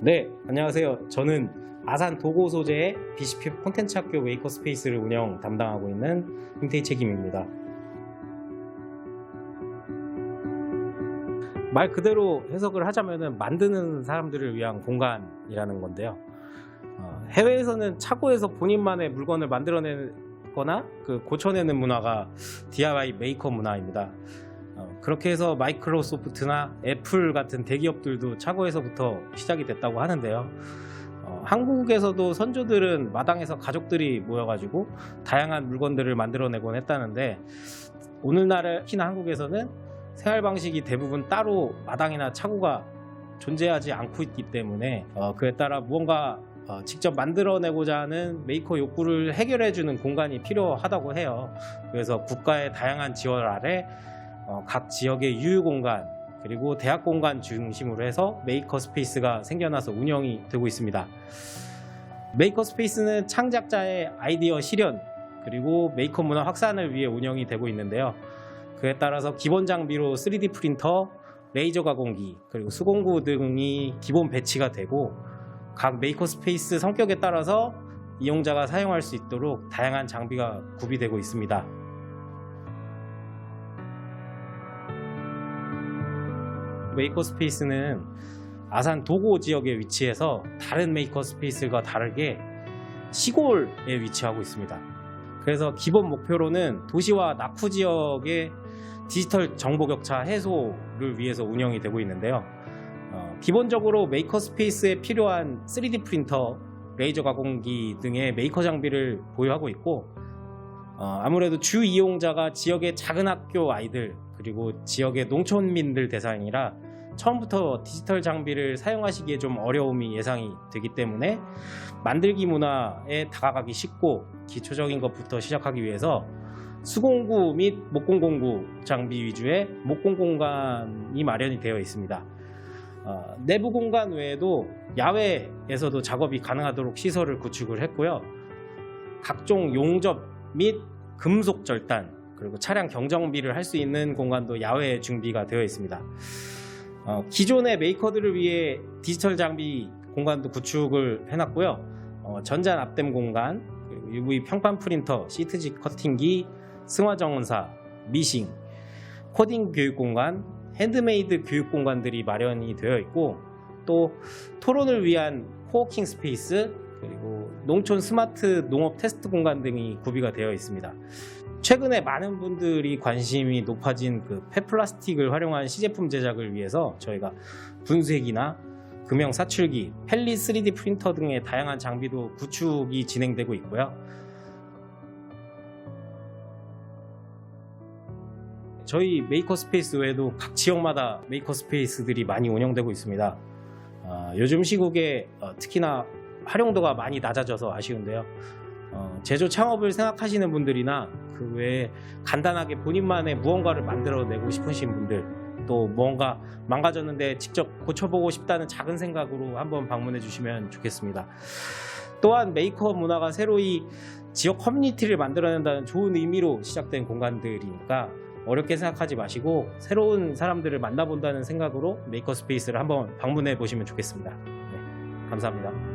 네, 안녕하세요. 저는 아산 도고 소재의 BCP 콘텐츠 학교 메이커 스페이스를 운영 담당하고 있는 김태희 책임입니다. 말 그대로 해석을 하자면 만드는 사람들을 위한 공간이라는 건데요. 어, 해외에서는 차고에서 본인만의 물건을 만들어내거나 그 고쳐내는 문화가 DIY 메이커 문화입니다. 어, 그렇게 해서 마이크로소프트나 애플 같은 대기업들도 차고에서부터 시작이 됐다고 하는데요. 어, 한국에서도 선조들은 마당에서 가족들이 모여가지고 다양한 물건들을 만들어내곤 했다는데 오늘날의 특히나 한국에서는 생활 방식이 대부분 따로 마당이나 차고가 존재하지 않고 있기 때문에 어, 그에 따라 무언가 어, 직접 만들어내고자 하는 메이커 욕구를 해결해주는 공간이 필요하다고 해요. 그래서 국가의 다양한 지원 아래 어, 각 지역의 유휴 공간 그리고 대학 공간 중심으로 해서 메이커 스페이스가 생겨나서 운영이 되고 있습니다. 메이커 스페이스는 창작자의 아이디어 실현 그리고 메이커 문화 확산을 위해 운영이 되고 있는데요. 그에 따라서 기본 장비로 3D 프린터, 레이저 가공기 그리고 수공구 등이 기본 배치가 되고 각 메이커 스페이스 성격에 따라서 이용자가 사용할 수 있도록 다양한 장비가 구비되고 있습니다. 메이커 스페이스는 아산 도고 지역에 위치해서 다른 메이커 스페이스와 다르게 시골에 위치하고 있습니다. 그래서 기본 목표로는 도시와 낙후 지역의 디지털 정보 격차 해소를 위해서 운영이 되고 있는데요. 어, 기본적으로 메이커 스페이스에 필요한 3D 프린터, 레이저 가공기 등의 메이커 장비를 보유하고 있고 어, 아무래도 주 이용자가 지역의 작은 학교 아이들 그리고 지역의 농촌민들 대상이라 처음부터 디지털 장비를 사용하시기에 좀 어려움이 예상이 되기 때문에 만들기 문화에 다가가기 쉽고 기초적인 것부터 시작하기 위해서 수공구 및 목공공구 장비 위주의 목공 공간이 마련이 되어 있습니다. 어, 내부 공간 외에도 야외에서도 작업이 가능하도록 시설을 구축을 했고요. 각종 용접 및 금속 절단 그리고 차량 경정비를 할 수 있는 공간도 야외에 준비가 되어 있습니다. 어, 기존의 메이커들을 위해 디지털 장비 공간도 구축을 해놨고요. 어, 전자 납땜 공간, 그리고 UV 평판 프린터, 시트지 커팅기, 승화 정원사, 미싱, 코딩 교육 공간, 핸드메이드 교육 공간들이 마련이 되어 있고 또 토론을 위한 코워킹 스페이스 그리고 농촌 스마트 농업 테스트 공간 등이 구비가 되어 있습니다. 최근에 많은 분들이 관심이 높아진 그 폐플라스틱을 활용한 시제품 제작을 위해서 저희가 분쇄기나 금형 사출기, 펠리 3D 프린터 등의 다양한 장비도 구축이 진행되고 있고요. 저희 메이커 스페이스 외에도 각 지역마다 메이커 스페이스들이 많이 운영되고 있습니다. 어, 요즘 시국에 어, 특히나 활용도가 많이 낮아져서 아쉬운데요. 어, 제조 창업을 생각하시는 분들이나 그 외에 간단하게 본인만의 무언가를 만들어내고 싶으신 분들 또 뭔가 망가졌는데 직접 고쳐보고 싶다는 작은 생각으로 한번 방문해 주시면 좋겠습니다. 또한 메이커 문화가 새로이 지역 커뮤니티를 만들어낸다는 좋은 의미로 시작된 공간들이니까 어렵게 생각하지 마시고 새로운 사람들을 만나본다는 생각으로 메이커 스페이스를 한번 방문해 보시면 좋겠습니다. 네, 감사합니다.